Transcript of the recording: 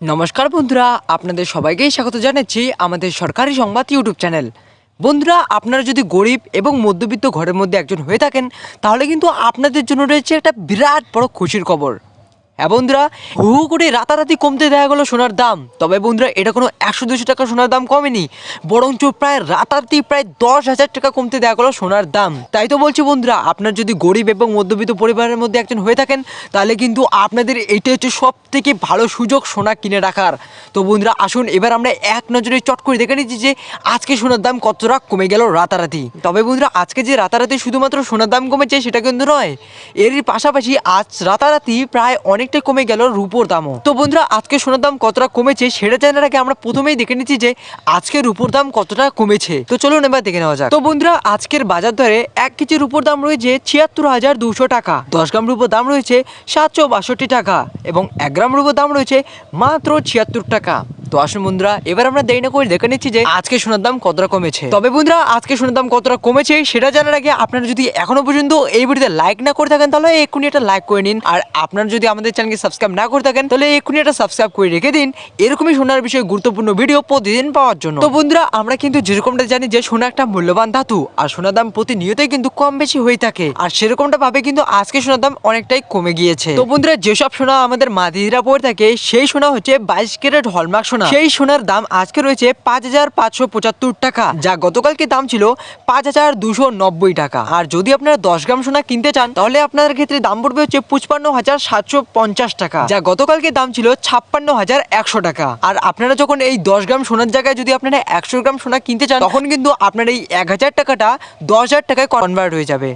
নমস্কার বন্ধুরা, আপনাদের সবাইকেই স্বাগত জানাচ্ছি আমাদের সরকারি সংবাদ ইউটিউব চ্যানেল। বন্ধুরা, আপনারা যদি গরিব এবং মধ্যবিত্ত ঘরের মধ্যে একজন হয়ে থাকেন, তাহলে কিন্তু আপনাদের জন্য রয়েছে একটা বিরাট বড় খুশির খবর। বন্ধুরা, হু করে রাতারাতি কমতে দেখা গেলো সোনার দাম। তবে বন্ধুরা, এটা কোনো একশো দুশো টাকা সোনার দাম কমেনি, বরঞ্চ প্রায় রাতারাতি প্রায় দশ হাজার টাকা কমতে দেখা গেলো সোনার দাম। তাই তো বলছি বন্ধুরা, আপনার যদি গরিব এবং মধ্যবিত্ত পরিবারের মধ্যে একজন হয়ে থাকেন, তাহলে কিন্তু আপনাদের এইটা হচ্ছে সব থেকে ভালো সুযোগ সোনা কিনে রাখার। তো বন্ধুরা, আসুন এবার আমরা এক নজরে চট করে দেখে নিচ্ছি যে আজকে সোনার দাম কতটা কমে গেল রাতারাতি। তবে বন্ধুরা, আজকে যে রাতারাতি শুধুমাত্র সোনার দাম কমেছে, সেটা কিন্তু নয় এর পাশাপাশি আজ রাতারাতি প্রায় অনেকটাই কমে গেল রুপোর দামও। তো বন্ধুরা, আজকে সোনার দাম কতটা কমেছে সেটা জানার আগে আমরা প্রথমেই দেখে নিচ্ছি যে আজকে রুপোর দাম কতটা কমেছে। তো চলুন এবার দেখে নেওয়া যাক। তো বন্ধুরা, আজকের বাজার দরে এক কেজি রুপোর দাম রয়েছে ছিয়াত্তর হাজার দুশো টাকা। দশ গ্রাম রুপোর দাম রয়েছে সাতশো বাষট্টি টাকা এবং এক গ্রাম রুপোর দাম রয়েছে মাত্র ছিয়াত্তর টাকা। তো আসুন বন্ধুরা, এবার আমরা দেরি না করে দেখে নিচ্ছি যে আজকে সোনার দাম কতটা কমেছে। তবে বন্ধুরা, আজকে সোনার দাম কতটা কমেছে সেটা জানার আগে আপনারা যদি এখনও পর্যন্ত এই ভিডিওতে লাইক না করে থাকেন, তাহলে এক্ষুনি একটা লাইক করে নিন। আর আপনারা যদি আমাদের চ্যানেলকে সাবস্ক্রাইব না করে থাকেন, তাহলে এক্ষুনি একটা সাবস্ক্রাইব করে রেখে দিন। এরকমই সোনার বিষয়ে গুরুত্বপূর্ণ ভিডিও প্রতিদিন পাওয়ার জন্য। তো বন্ধুরা, আমরা কিন্তু যেরকমটা জানি যে সোনা একটা মূল্যবান ধাতু, আর সোনার দাম প্রতিনিয়তই কিন্তু কম বেশি হয়ে থাকে। আর সেরকমটা ভাবে কিন্তু আজকে সোনার দাম অনেকটাই কমে গিয়েছে। তো বন্ধুরা, যেসব সোনা আমাদের মা দিদিরা পরে থাকে, সেই সোনা হচ্ছে বাইশ ক্যারেট হলমার্ক সোনা সেই সোনার দাম আজকে রয়েছে পাঁচ হাজার পাঁচশো পঁচাত্তর টাকা, যা গতকালকে দাম ছিল পাঁচ হাজার দুশো নব্বই টাকা। আর যদি আপনারা দশ গ্রাম সোনা কিনতে চান, তাহলে আপনাদের ক্ষেত্রে দাম পড়বে হচ্ছে পঁচপান্ন হাজার সাতশো পঞ্চাশ টাকা, যা গতকালকে দাম ছিল ছাপ্পান্ন হাজার একশো টাকা। আর আপনারা যখন এই দশ গ্রাম সোনার জায়গায় যদি আপনারা একশো গ্রাম সোনা কিনতে চান, তখন কিন্তু আপনার এই এক হাজার টাকাটা দশ হাজার টাকায় কনভার্ট হয়ে যাবে।